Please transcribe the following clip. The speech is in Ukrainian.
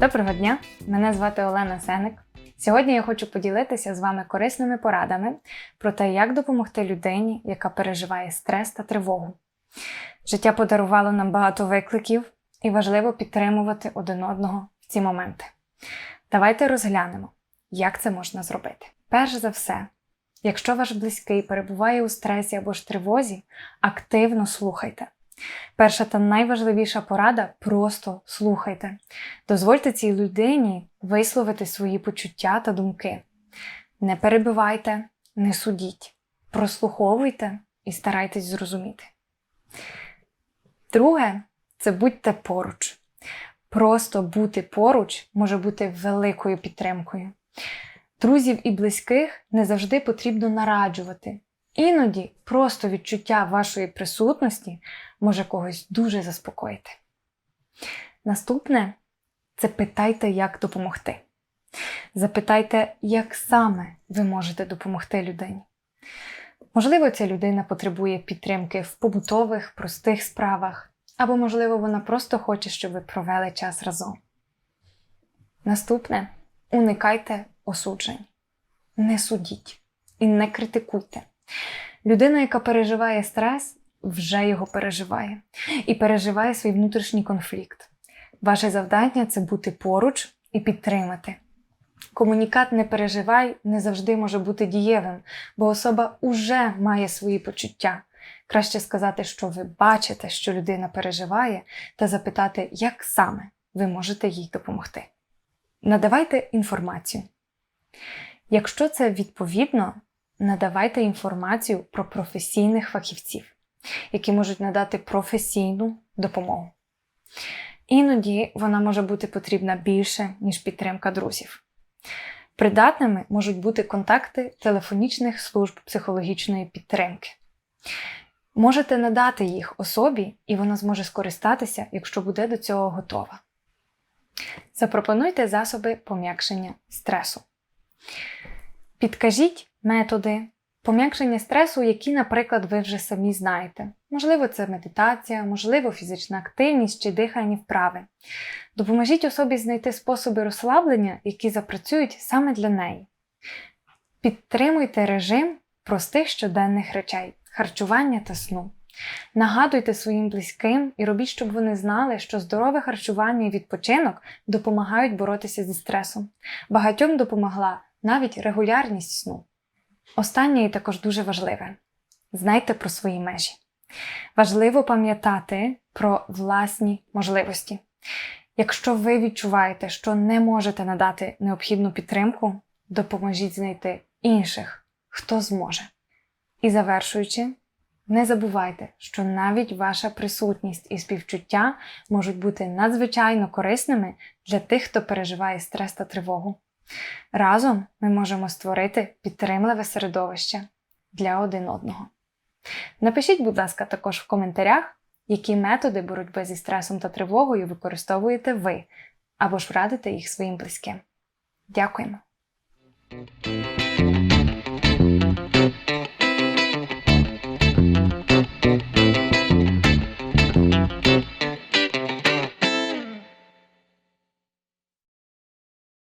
Доброго дня! Мене звати Олена Сеник. Сьогодні я хочу поділитися з вами корисними порадами про те, як допомогти людині, яка переживає стрес та тривогу. Життя подарувало нам багато викликів, і важливо підтримувати один одного в ці моменти. Давайте розглянемо, як це можна зробити. Перш за все, якщо ваш близький перебуває у стресі або ж тривозі, активно слухайте. Перша та найважливіша порада просто слухайте. Дозвольте цій людині висловити свої почуття та думки. Не перебивайте, не судіть, прослуховуйте і старайтесь зрозуміти. Друге це будьте поруч. Просто бути поруч може бути великою підтримкою. Друзів і близьких не завжди потрібно нараджувати. Іноді просто відчуття вашої присутності може когось дуже заспокоїти. Наступне це питайте, як допомогти. Запитайте, як саме ви можете допомогти людині. Можливо, ця людина потребує підтримки в побутових, простих справах, або, можливо, вона просто хоче, щоб ви провели час разом. Наступне уникайте осуджень. Не судіть і не критикуйте. Людина, яка переживає стрес, вже його переживає і переживає свій внутрішній конфлікт. Ваше завдання це бути поруч і підтримати. Комунікат не переживай не завжди може бути дієвим, бо особа уже має свої почуття. Краще сказати, що ви бачите, що людина переживає, та запитати, як саме ви можете їй допомогти. Надавайте інформацію. Якщо це відповідно, надавайте інформацію про професійних фахівців, які можуть надати професійну допомогу. Іноді вона може бути потрібна більше, ніж підтримка друзів. Придатними можуть бути контакти телефонічних служб психологічної підтримки. Можете надати їх особі, і вона зможе скористатися, якщо буде до цього готова. Запропонуйте засоби пом'якшення стресу. Підкажіть методи пом'якшення стресу, які, наприклад, ви вже самі знаєте. Можливо, це медитація, можливо, фізична активність чи дихальні вправи. Допоможіть особі знайти способи розслаблення, які запрацюють саме для неї. Підтримуйте режим простих щоденних речей, харчування та сну. Нагадуйте своїм близьким і робіть, щоб вони знали, що здорове харчування і відпочинок допомагають боротися зі стресом. Багатьом допомогла навіть регулярність сну. Останнє і також дуже важливе знайте про свої межі. Важливо пам'ятати про власні можливості. Якщо ви відчуваєте, що не можете надати необхідну підтримку, допоможіть знайти інших, хто зможе. І завершуючи, не забувайте, що навіть ваша присутність і співчуття можуть бути надзвичайно корисними для тих, хто переживає стрес та тривогу. Разом ми можемо створити підтримливе середовище для один одного. Напишіть, будь ласка, також в коментарях, які методи боротьби зі стресом та тривогою використовуєте ви, або ж радите їх своїм близьким. Дякуємо!